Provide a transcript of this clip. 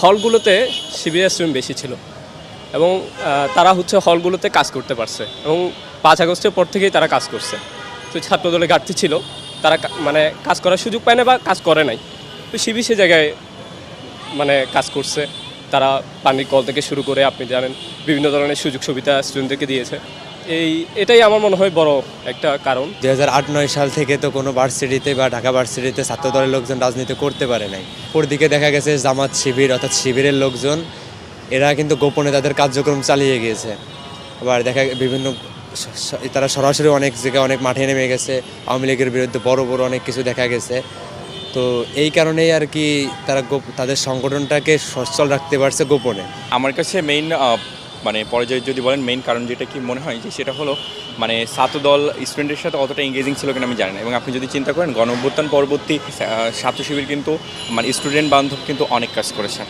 হলগুলোতে শিবিরের স্টুডেন্ট বেশি ছিল এবং তারা হচ্ছে হলগুলোতে কাজ করতে পারছে এবং পাঁচ আগস্টের পর থেকেই তারা কাজ করছে। তো ছাত্রদলে ঘাটতি ছিল, তারা মানে কাজ করার সুযোগ পায় না বা কাজ করে নাই। তো শিবির সে জায়গায় মানে কাজ করছে। তারা পানির কল থেকে শুরু করে, আপনি জানেন, বিভিন্ন ধরনের সুযোগ সুবিধা স্টুডেন্টদেরকে দিয়েছে। এই এটাই আমার মনে হয় বড় একটা কারণ। দুই হাজার আট নয় সাল থেকে তো কোনো ভার্সিটিতে বা ঢাকা ভার্সিটিতে ছাত্রদলের লোকজন রাজনীতি করতে পারে নাই। দিকে দেখা গেছে জামাত শিবির অর্থাৎ শিবিরের লোকজন এরা কিন্তু গোপনে তাদের কার্যক্রম চালিয়ে গিয়েছে। আবার দেখা বিভিন্ন তারা সরাসরি অনেক জায়গায় অনেক মাঠে নেমে গেছে। আওয়ামী লীগের বিরুদ্ধে বড় বড় অনেক কিছু দেখা গেছে। তো এই কারণেই আর কি তারা গোপ- তাদের সংগঠনটাকে সচ্ছল রাখতে পারছে গোপনে। আমার কাছে মেইন মানে পরাজয় যদি বলেন মেইন কারণ যেটা কি মনে হয় যে সেটা হলো মানে ছাত্রদল স্টুডেন্টের সাথে অতটা এঙ্গেজিং ছিল কিনা আমি জানি না। এবং আপনি যদি চিন্তা করেন গণ পরবর্তী ছাত্র শিবির কিন্তু মানে স্টুডেন্ট বান্ধব কিন্তু অনেক কাজ করেছে।